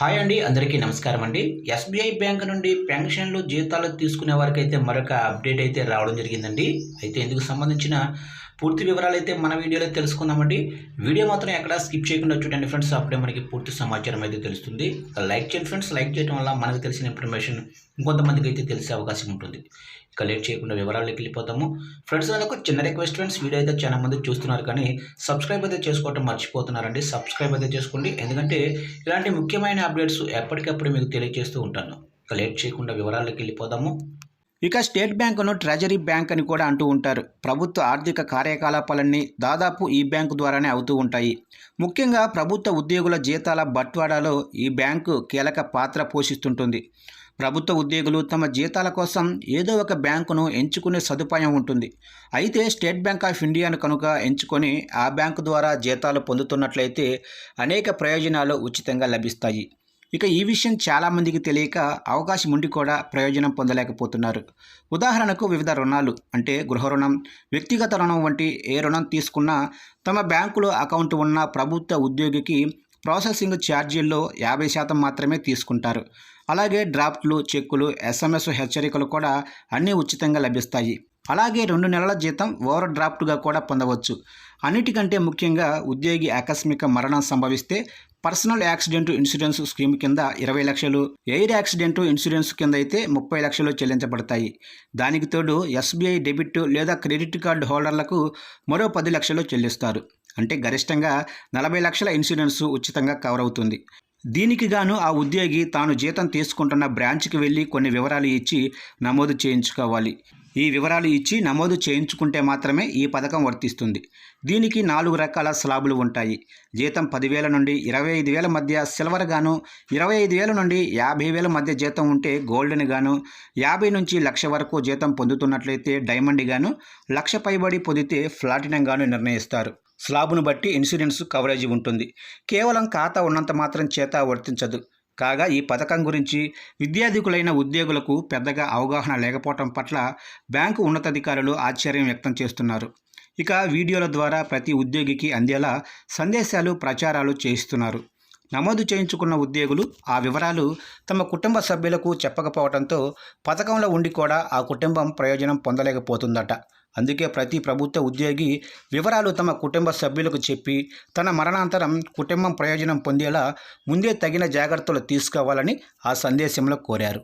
Hi అండి అందరికీ నమస్కారం అండి. ఎస్బీఐ బ్యాంక్ నుండి పెన్షన్లు జీతాలు తీసుకునే వారికి అయితే మరొక అప్డేట్ అయితే రావడం జరిగిందండి. అయితే ఇందుకు సంబంధించిన పూర్తి వివరాలు అయితే మన వీడియోలో తెలుసుకుందామండి. వీడియో మాత్రం ఎక్కడ స్కిప్ చేయకుండా చూడండి ఫ్రెండ్స్. అప్పుడే మనకి పూర్తి సమాచారం అయితే తెలుస్తుంది. లైక్ చేయండి ఫ్రెండ్స్. లైక్ చేయడం వల్ల మనకు తెలిసిన ఇన్ఫర్మేషన్ ఇంకొంతమందికి అయితే తెలిసే అవకాశం ఉంటుంది. ఇక లేట్ చేయకుండా వివరాల్లోకి వెళ్ళిపోతాము. ఫ్రెండ్స్ వాళ్ళకు చిన్న రిక్వెస్ట్ ఫ్రెండ్స్. వీడియో అయితే చాలా మంది చూస్తున్నారు కానీ సబ్స్క్రైబ్ అయితే చేసుకోవటం మర్చిపోతున్నారండి. సబ్స్క్రైబ్ అయితే చేసుకోండి. ఎందుకంటే ఇలాంటి ముఖ్యమైన అప్డేట్స్ ఎప్పటికప్పుడు మీకు తెలియజేస్తూ ఉంటాను. ఇక లేట్ చేయకుండా వివరాల్లోకి వెళ్ళిపోదాము. ఇక స్టేట్ బ్యాంకును ట్రెజరీ బ్యాంక్ అని కూడా అంటూ ఉంటారు. ప్రభుత్వ ఆర్థిక కార్యకలాపాలన్నీ దాదాపు ఈ బ్యాంకు ద్వారానే అవుతూ ఉంటాయి. ముఖ్యంగా ప్రభుత్వ ఉద్యోగుల జీతాల బట్వాడాలో ఈ బ్యాంకు కీలక పాత్ర పోషిస్తుంటుంది. ప్రభుత్వ ఉద్యోగులు తమ జీతాల కోసం ఏదో ఒక బ్యాంకును ఎంచుకునే సదుపాయం ఉంటుంది. అయితే స్టేట్ బ్యాంక్ ఆఫ్ ఇండియాను కనుక ఎంచుకొని ఆ బ్యాంకు ద్వారా జీతాలు పొందుతున్నట్లయితే అనేక ప్రయోజనాలు ఉచితంగా లభిస్తాయి. ఇక ఈ విషయం చాలామందికి తెలియక అవకాశం ఉండి కూడా ప్రయోజనం పొందలేకపోతున్నారు. ఉదాహరణకు వివిధ రుణాలు అంటే గృహ రుణం వ్యక్తిగత రుణం వంటి ఏ రుణం తీసుకున్నా తమ బ్యాంకులో అకౌంట్ ఉన్న ప్రభుత్వ ఉద్యోగికి ప్రాసెసింగ్ ఛార్జీల్లో యాభై శాతం మాత్రమే తీసుకుంటారు. అలాగే డ్రాఫ్ట్లు చెక్కులు ఎస్ఎంఎస్ హెచ్చరికలు కూడా అన్నీ ఉచితంగా లభిస్తాయి. అలాగే రెండు నెలల జీతం ఓవర్ డ్రాఫ్ట్గా కూడా పొందవచ్చు. అన్నిటికంటే ముఖ్యంగా ఉద్యోగి ఆకస్మిక మరణం సంభవిస్తే పర్సనల్ యాక్సిడెంట్ ఇన్సూరెన్స్ స్కీమ్ కింద ఇరవై లక్షలు ఎయిర్ యాక్సిడెంట్ ఇన్సూరెన్స్ కింద అయితే ముప్పై లక్షలు చెల్లించబడతాయి. దానికి తోడు ఎస్బీఐ డెబిట్ లేదా క్రెడిట్ కార్డు హోల్డర్లకు మరో పది లక్షలు చెల్లిస్తారు. అంటే గరిష్టంగా నలభై లక్షల ఇన్సూరెన్స్ ఉచితంగా కవర్ అవుతుంది. దీనికి గాను ఆ ఉద్యోగి తాను జీతం తీసుకుంటున్న బ్రాంచ్కి వెళ్ళి కొన్ని వివరాలు ఇచ్చి నమోదు చేయించుకోవాలి. ఈ వివరాలు ఇచ్చి నమోదు చేయించుకుంటే మాత్రమే ఈ పథకం వర్తిస్తుంది. దీనికి నాలుగు రకాల స్లాబులు ఉంటాయి. జీతం పదివేల నుండి ఇరవై ఐదు వేల మధ్య సిల్వర్ గాను ఇరవై ఐదు వేల నుండి యాభై వేల మధ్య జీతం ఉంటే గోల్డెన్ గాను యాభై నుంచి లక్ష వరకు జీతం పొందుతున్నట్లయితే డైమండ్ గాను లక్ష పైబడి పొందితే ప్లాటినం గాను నిర్ణయిస్తారు. స్లాబును బట్టి ఇన్సూరెన్స్ కవరేజ్ ఉంటుంది. కేవలం ఖాతా ఉన్నంత మాత్రం చేత వర్తించదు. కాగా ఈ పథకం గురించి విద్యాధికులైన ఉద్యోగులకు పెద్దగా అవగాహన లేకపోవటం పట్ల బ్యాంకు ఉన్నతాధికారులు ఆశ్చర్యం వ్యక్తం చేస్తున్నారు. ఇక వీడియోల ద్వారా ప్రతి ఉద్యోగికి అందేలా సందేశాలు ప్రచారాలు చేయిస్తున్నారు. నమోదు చేయించుకున్న ఉద్యోగులు ఆ వివరాలు తమ కుటుంబ సభ్యులకు చెప్పకపోవడంతో పథకంలో ఉండి కూడా ఆ కుటుంబం ప్రయోజనం పొందలేకపోతుందట. అందుకే ప్రతి ప్రభుత్వ ఉద్యోగి వివరాలు తమ కుటుంబ సభ్యులకు చెప్పి తన మరణాంతరం కుటుంబం ప్రయోజనం పొందేలా ముందే తగిన జాగ్రత్తలు తీసుకోవాలని ఆ సందేశంలో కోరారు.